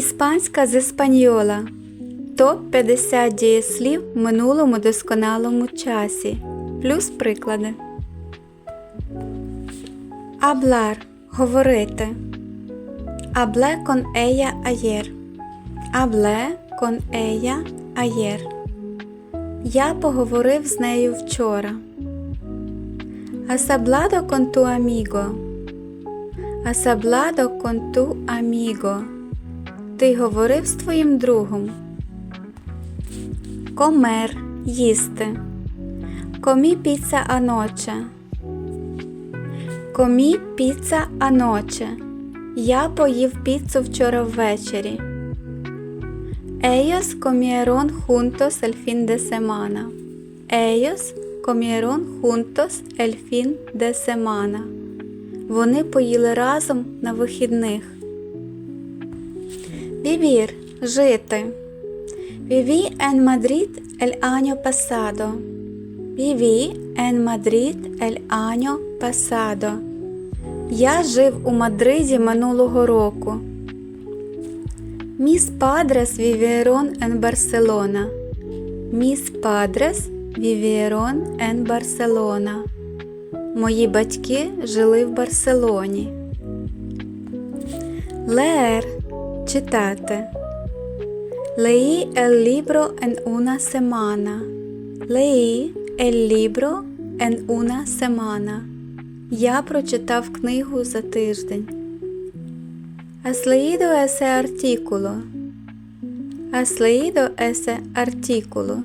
Іспанська з еспаньола. Топ 50 дієслів в минулому досконалому часі. Плюс приклади. Hablar – говорити. Hablé con ella ayer. Hablé con ella ayer. Я поговорив з нею вчора. Con tu amigo. Has hablado con tu amigo. Ти говорив з твоїм другом. Comer – їсти. Comí pizza anoche. Comí pizza anoche. Я поїв піцу вчора ввечері. Ellos comieron juntos el fin de semana. Ellos comieron juntos el fin. Вони поїли разом на вихідних. Vivir – жити. Viví en Madrid el año pasado. Viví en Madrid el año pasado. Я жив у Мадриді минулого року. Mis padres vivieron en Barcelona. Mis padres vivieron en Barcelona. Мої батьки жили в Барселоні. Leer – читати. El libro en una semana. Leí el libro en una semana. Я прочитав книгу за тиждень. Artículo? Has leído ese artículo?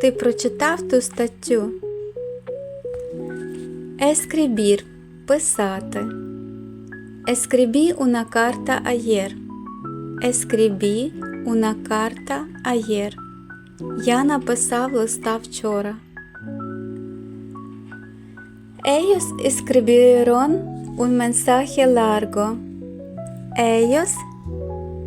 Ти прочитав ту статтю. Escribir – писати. Una carta ayer. Una carta ayer. Я написав листа вчора. Escribieron un mensaje largo. Ellos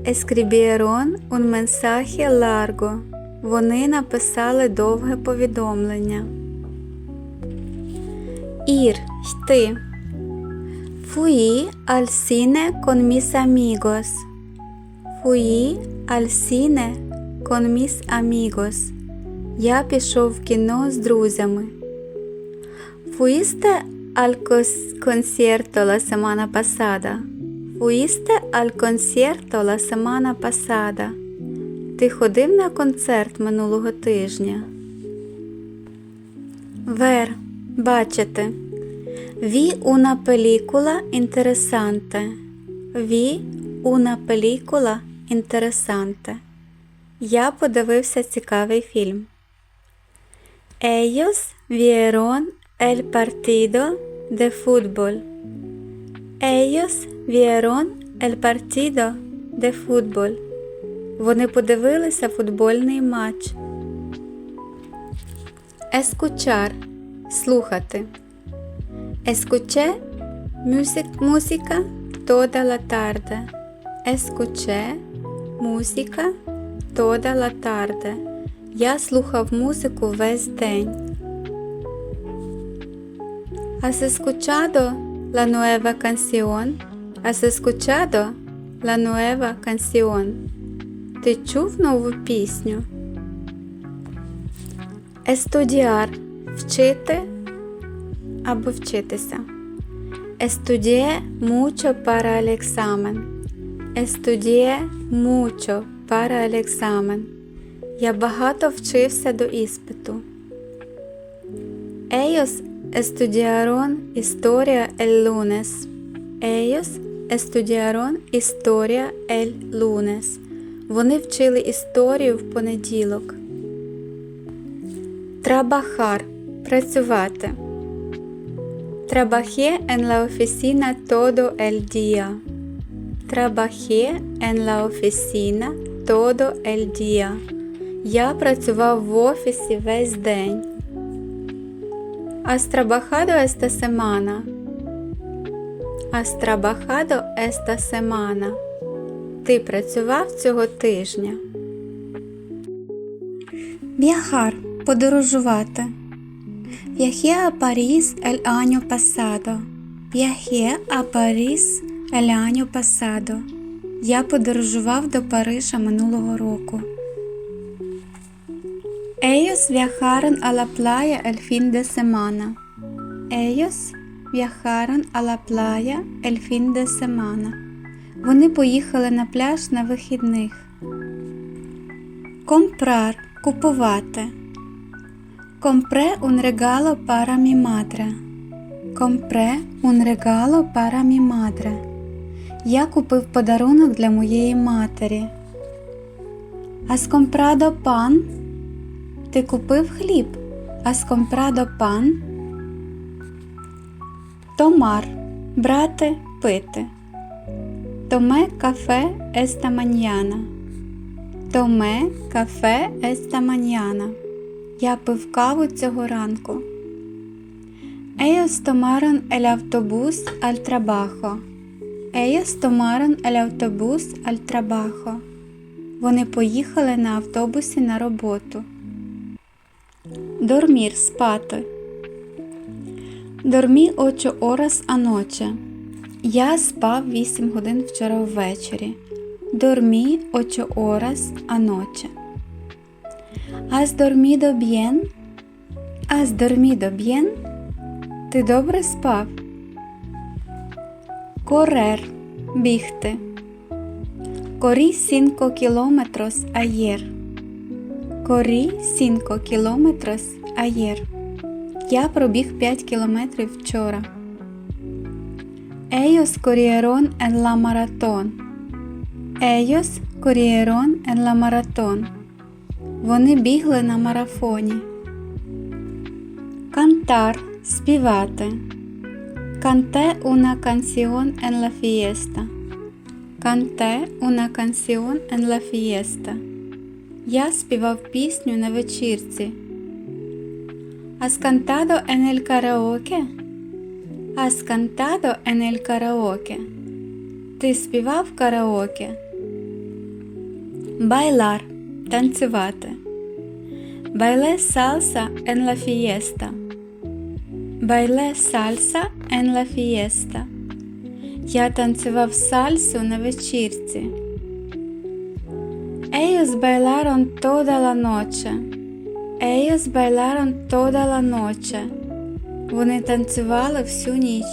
escribieron un mensaje largo. Вони написали довге повідомлення. Ir – йти. Con mis amigos. Fui al cine con mis amigos. Я пішов в кіно з друзями. Fuiste al concierto la semana pasada. Fuiste al concierto la semana pasada. Ти ходив на концерт минулого тижня. Ver – бачити. Vi una película interesante. Vi una película interesante. Я подивився цікавий фільм. Ellos vieron el partido de fútbol. Ellos vieron el partido de fútbol. Вони подивилися футбольний матч. Escuchar – слухати. Music- música toda la tarde. Escuché toda la tarde. Я слухав музику весь день. ¿Has escuchado la nueva canción? ¿Has escuchado la nueva canción? Ти чув нову пісню? Estudiar – вчити або вчитися. Estudié mucho para el examen. Estudié mucho para el examen. Я багато вчився до іспиту. Ellos estudiaron historia el lunes. Ellos estudiaron historia el lunes. Вони вчили історію в понеділок. Trabajar – працювати. Trabajé en la oficina todo el día. Trabajé en la oficina todo el día. Я працював в офісі весь день. Has trabajado esta semana? Has trabajado esta semana? Ти працював цього тижня. Viajar – подорожувати. Viajé a París el año pasado. Viajé a París año pasado. Я подорожував до Парижа минулого року. Viajaron a la playa el fin de semana. Вони поїхали на пляж на вихідних. Comprar – купувати. Compré un regalo para mi madre. Я купив подарунок для моєї матері. Comprado pan? Ти купив хліб? Comprado pan? Tomar – брати, пити. Tomé café esta mañana. Tomé café esta mañana. Я пив каву цього ранку. Ellos tomaron el autobús al trabajo. Ellos tomaron el autobús al trabajo. Вони поїхали на автобусі на роботу. Dormir – спати. Dormí 8 horas anoche. Я спав 8 годин вчора ввечері. Dormí 8 horas anoche. Has dormido bien? Has dormido bien? Ти добре спав? Correr – бігти. Corrí 5 kilómetros ayer. Corrí 5 kilómetros ayer. Я пробіг 5 кілометрів вчора. En la maratón. Ellos corrieron en la maratón. Вони бігли на марафоні. Cantar – співати. Canté una canción en la fiesta. Canté una canción en la fiesta. Я співав пісню на вечірці. Has cantado en el karaoke? Has cantado en el karaoke? Ти співав караоке? Bailar – танцювати. Bailé salsa en la fiesta. Salsa en la fiesta. Я танцював сальсу на вечірці. Ellos bailaron toda la noche. Ellos bailaron toda la noche. Вони танцювали всю ніч.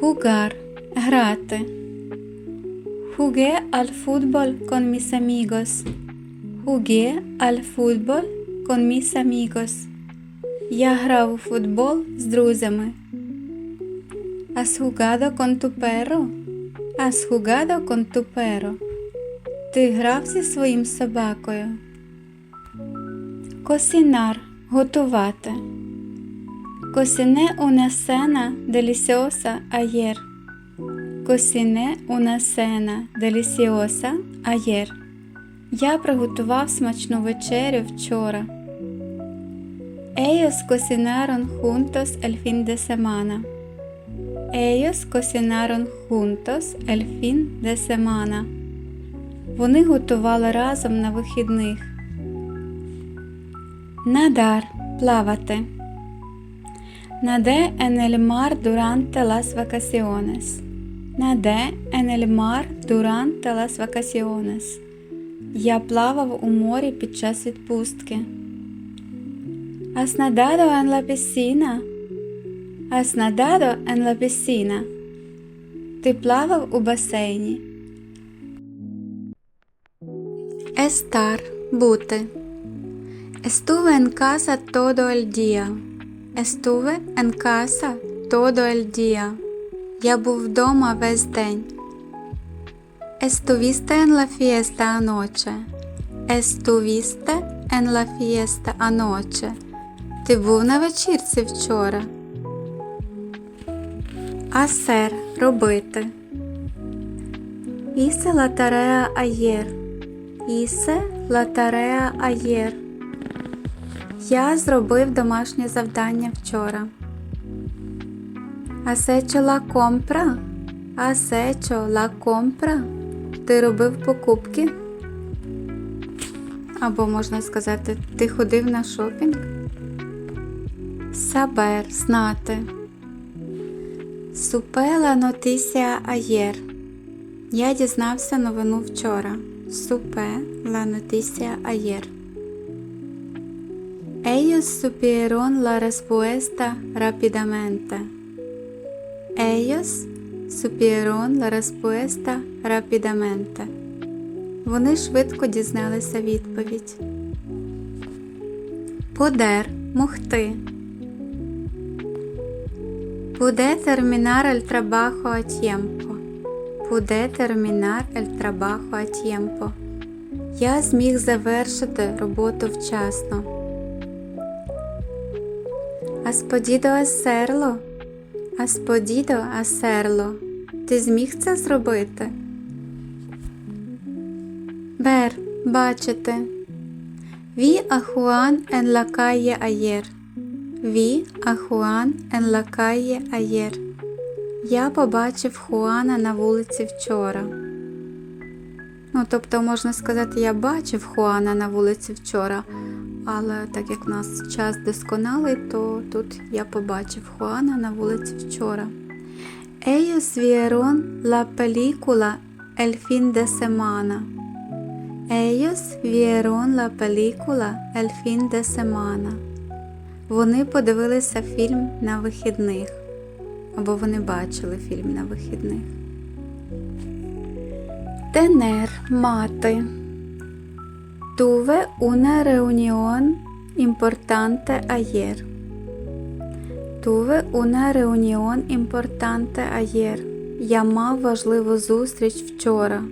Jugar – грати. Con mis amigos. Jugué al fútbol con mis amigos. Я грав у футбол з друзями. Has jugado con tu perro? Has jugado con tu perro? Ти грав зі своїм собакою. Косінар – готувати. Cociné una cena deliciosa ayer. Cociné una cena deliciosa ayer. Я приготував смачну вечерю вчора. Ellos cocinaron juntos el fin de semana. Ellos cocinaron juntos el fin de semana. Вони готували разом на вихідних. Надар плавати. Nadé en el mar durante las vacaciones. Nadé en el mar durante las vacaciones. Я плавав у морі під час відпустки. Has nadado en la piscina? Has nadado en la piscina? Ти плавав у басейні. Estar – бути. Estuve en casa todo el día. Estuve en casa todo el día. Я був вдома весь день. Estuviste en la fiesta anoche. Estuviste en la fiesta anoche. Ти був на вечірці вчора. Hacer – робити. Hice la tarea ayer. Hice la tarea ayer. Я зробив домашнє завдання вчора. La compra? Has hecho la compra? Ти робив покупки? Або можна сказати, ти ходив на шопінг? Saber – знати. La noticia ayer. Я дізнався новину вчора. Supe la noticia ayer. Ellos supieron la respuesta rápidamente. Ellos supieron la respuesta rápidamente. Вони швидко дізналися відповідь. Poder – могти. A tiempo. Pude terminar el trabajo a tiempo. Я зміг завершити роботу вчасно. Hacerlo? Has podido hacerlo? Ти зміг це зробити? Juan en la calle ayer. Juan en la calle. Я побачив Хуана на вулиці вчора. Ну, тобто, можна сказати, я бачив Хуана на вулиці вчора, але так як в нас час досконалий, то тут я побачив Хуана на вулиці вчора. Ellos vieron la película El fin de semana. Ellos vieron la película El fin. Вони подивилися фільм на вихідних. Або вони бачили фільм на вихідних. Tener мати. Tuve una reunión importante ayer. Tuve una reunión importante ayer. Я мав важливу зустріч вчора.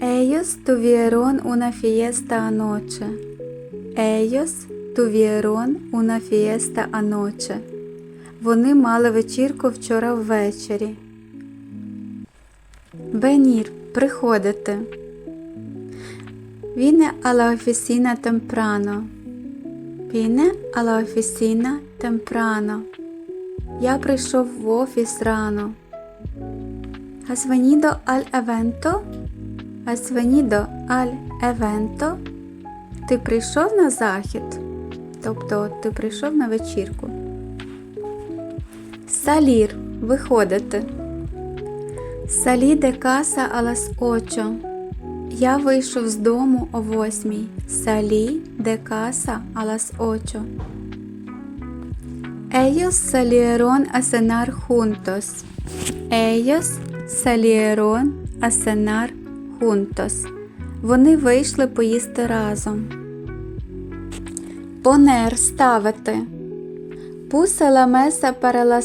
Ellos tuvieron una fiesta anoche. Ellos una fiesta anoche. Вони мали вечірку вчора ввечері. Venir – приходити. Vine a la oficina temprano. Vine a la oficina temprano. Я прийшов в офіс рано. Al evento? Has venido al evento? Ти прийшов на захід? Тобто ти прийшов на вечірку. Салір виходити. Салі де каса las 8. Я вийшов з дому о восьмій. Салі де каса las 8. Ellos salieron a cenar juntos. Ellos cenar juntos. Вони вийшли поїсти разом. Понер ставити. Puse la mesa para la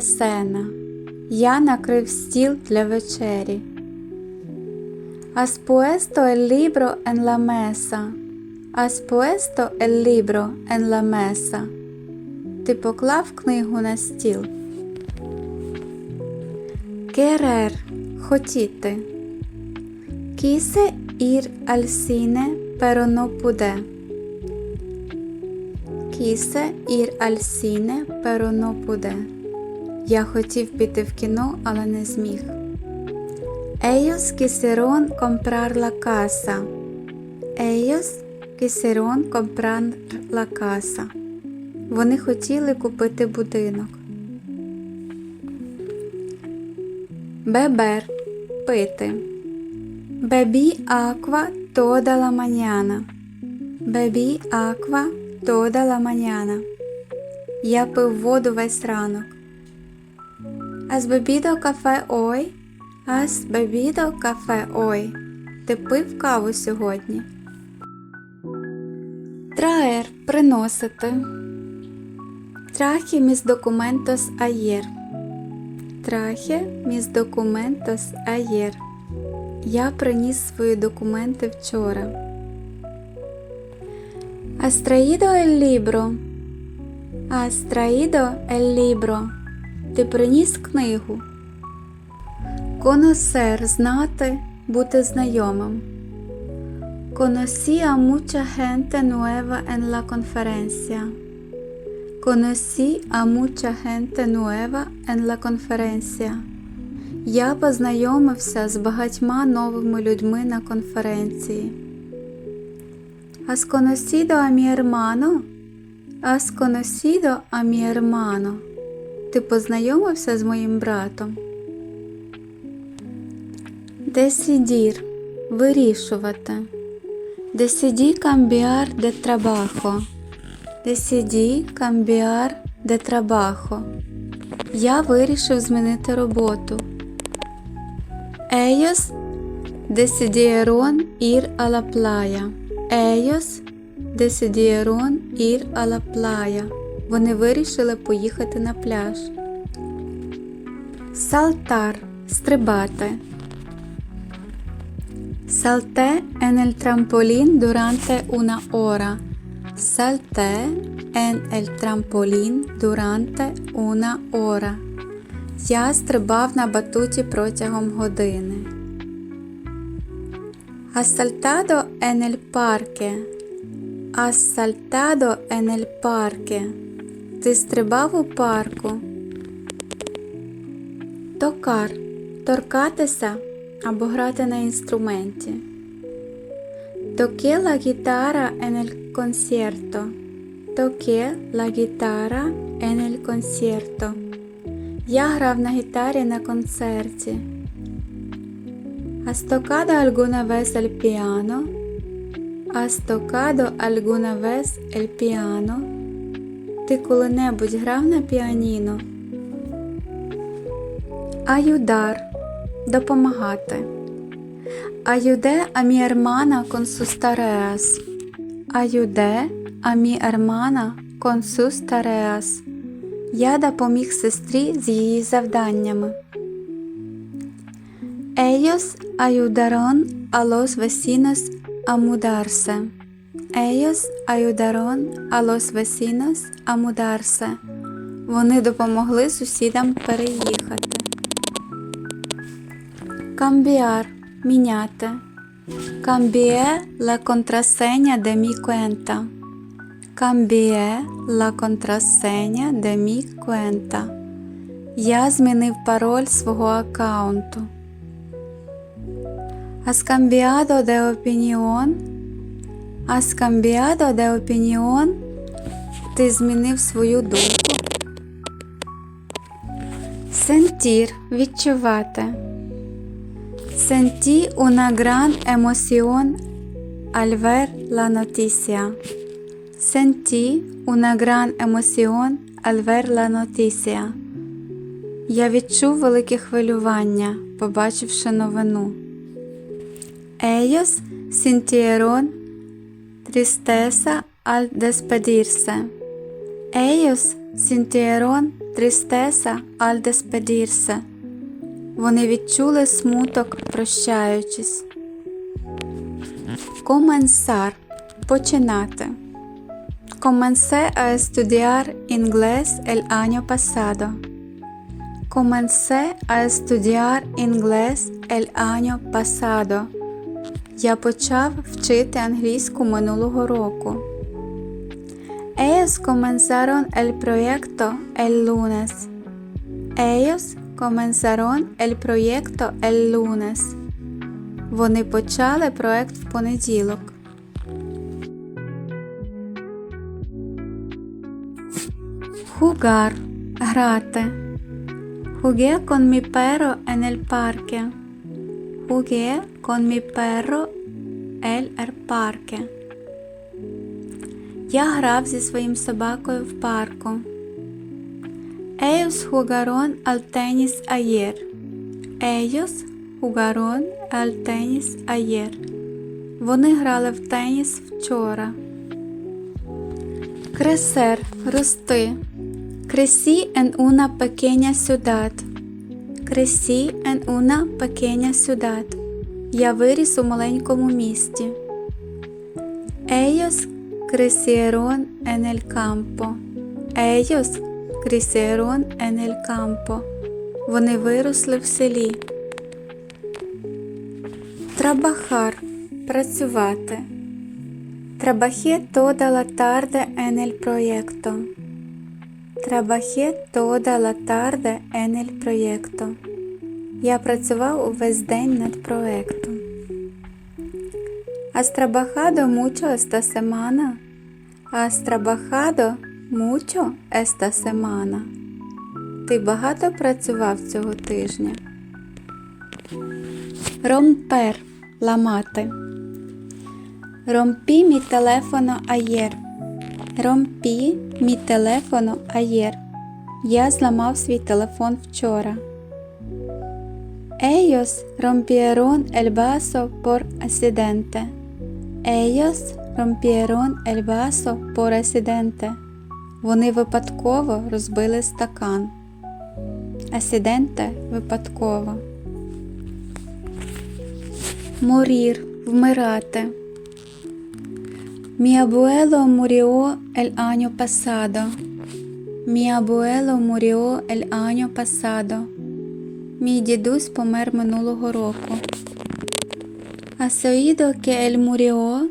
cena. Я накрив стіл для вечері. Has puesto el libro en la mesa. Has. Ти поклав книгу на стіл. Querer – хотіти. Quise ir al cine, pero no pude. Quise ir al cine, pero no pude. Я хотів піти в кіно, але не зміг. Ellos quisieron comprar la casa. Ellos quisieron comprar la casa. Вони хотіли купити будинок. Beber – пити. Mañana. Bebí agua toda la mañana. Я пив воду весь ранок. Has bebido café hoy? Has bebido café hoy? Ти пив каву сьогодні? Traer – приносити. Traje mis documentos ayer. Traje mis documentos ayer. Я приніс свої документи вчора. El libro? Has traído el libro? Ти приніс книгу. Conocer – знати, бути знайомим. Conocí a mucha gente nueva en la conferencia. Conocí a mucha gente nueva en la. Я познайомився з багатьма новими людьми на конференції. Has conocido a mi? Ти познайомився з моїм братом? Decidir – вирішувати. Decidí cambiar de trabajo. Decidí cambiar de trabajo. Я вирішив змінити роботу. Ellos decidieron ir a la playa. Ellos decidieron ir a la playa. Вони вирішили поїхати на пляж. Saltar – стрибати. Salté en el trampolín durante una hora. Salté en el trampolín durante una hora. Я стрибав на батуті протягом години. Saltado en el. Has saltado en el parque. Ти стрибав у парку. Токар торкатися або грати на інструменті. Toqué la guitarra en el concierto. Toqué la guitarra en el concierto. Я грав на гітарі на концерті. El piano? Has tocado alguna vez el piano? Ти коли-небудь грав на піаніно? Ayudar – допомагати. A mi hermana con sus tareas. Я допоміг сестрі з її завданнями. Vecinos a mudarse. Ellos ayudaron a los vecinos a mudarse. Вони допомогли сусідам переїхати. Cambiar – міняти. La contraseña de mi cuenta. Cambié la contraseña de mi cuenta. Я змінив пароль свого аккаунту. Has cambiado de opinión? Has cambiado de opinión? Ти змінив свою думку. Sentir – відчувати. Sentí una gran emoción al ver la noticia. Sentí una gran emoción al ver la noticia. Я відчув велике хвилювання, побачивши новину. Ellos sintieron tristeza al despedirse. Ellos sintieron tristeza al despedirse. Вони відчули смуток, прощаючись. Comenzar – починати. Comencé a estudiar inglés el año pasado. Comencé a estudiar inglés el año pasado. Я почав вчити англійську минулого року. Ellos comenzaron el proyecto el lunes. Ellos comenzaron el proyecto el lunes. Вони почали проект в понеділок. Jugar – грати. Parque. Jugué con mi perro en el parque. Я грав зі своїм собакою в парку. Ellos jugaron al tenis ayer. Ellos jugaron al tenis ayer. Вони грали в теніс вчора. Crecer – рости. Crecí en una pequeña ciudad. Crecí en una pequeña ciudad. Я виріс у маленькому місті. Ellos crecieron en el campo. Ellos crecieron en el campo. Вони виросли в селі. Trabajar – працювати. Toda la tarde en el proyecto. Trabajé toda la tarde en el proyecto. Я працював увесь день над проектом. ¿Has trabajado mucho esta semana? ¿Has trabajado mucho esta semana? Ти багато працював цього тижня? Romper – ламати. Rompi mi telefono ayer. Rompi mi telefono ayer. Я зламав свій телефон вчора. Ellos rompieron el vaso por accidente. Ellos rompieron el vaso. Вони випадково розбили стакан. Accidente – випадково. Morir – вмирати. Mi abuelo murió el año pasado. Mi abuelo murió el año pasado. Мій дідусь помер минулого року. Has oído que él murió?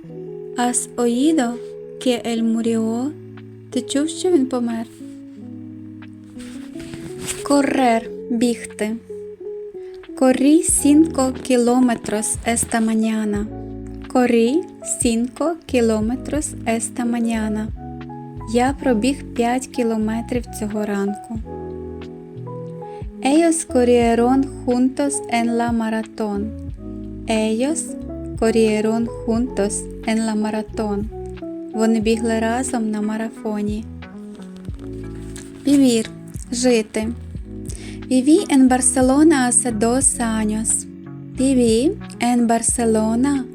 Has oído que él murió? Ти чув, що він помер? Correr – бігти. Corrí cinco kilómetros esta mañana. Cinco kilómetros esta mañana. Я пробіг 5 кілометрів цього ранку. Ellos corrieron juntos en la maratón. Вони бігли разом на марафоні. Vivir – жити. Viví en Barcelona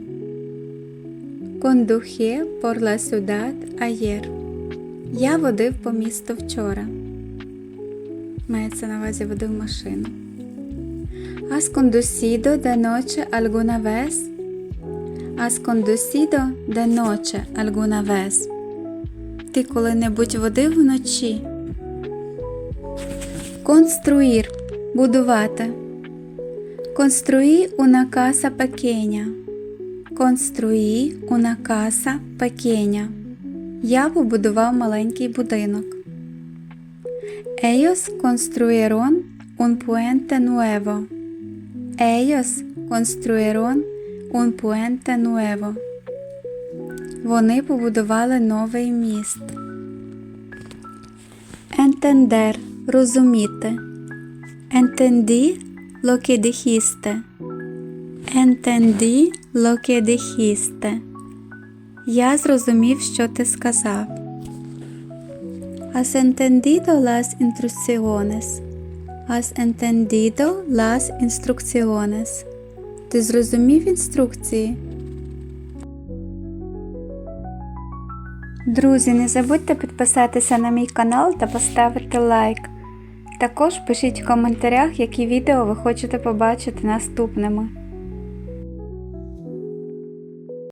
Por la ciudad ayer. Я водив по місту вчора. Мається на увазі машину. Conducido de noche alguna vez? Has conducido de noche alguna vez? Ти коли-небудь водив вночі? Construir – будувати. Una casa pequeña. Construí una casa pequeña. Я побудував маленький будинок. Ellos construyeron un puente nuevo. Ellos construyeron un puente nuevo. Вони побудували новий міст. Entender – розуміти. Entendí lo que dijiste. Entendí lo dijiste. Я зрозумів, що ти сказав. Has entendido las instrucciones. Has entendido las instrucciones. Ти зрозумів інструкції? Друзі, не забудьте підписатися на мій канал та поставити лайк. Також пишіть в коментарях, які відео ви хочете побачити наступними.